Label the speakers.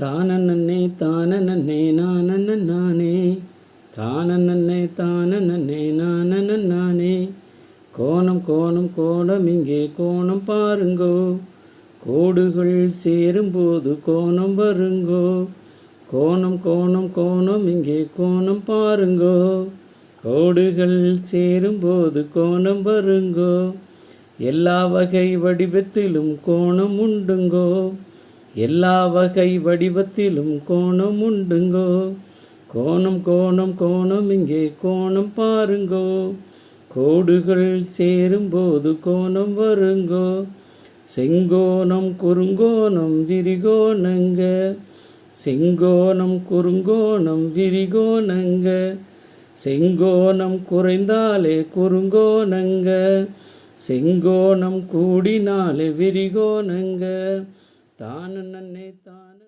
Speaker 1: தானே தானே நானன்ன நானே தானே தானே நானன்ன நானே கோணம் கோணம் கோணம் இங்கே கோணம் பாருங்கோ. கோடுகள் சேரும்போது கோணம் வருங்கோ. கோணம் கோணம் கோணம் இங்கே கோணம் பாருங்கோ. கோடுகள் சேரும்போது கோணம் வருங்கோ. எல்லா வகை வடிவத்திலும் கோணம் உண்டுங்கோ. எல்லா வகை வடிவத்திலும் கோணம் உண்டுங்கோ. கோணம் கோணம் கோணம் இங்கே கோணம் பாருங்கோ. கோடுகள் சேரும்போது கோணம் வருங்கோ. செங்கோணம் குறுங்கோணம் விரிகோணங்க. செங்கோணம் குறுங்கோணம் விரிகோணங்க. செங்கோணம் குறைந்தாலே குறுங்கோணங்க. செங்கோணம் கூடினாலே விரிகோணங்க. தான நன்னே தான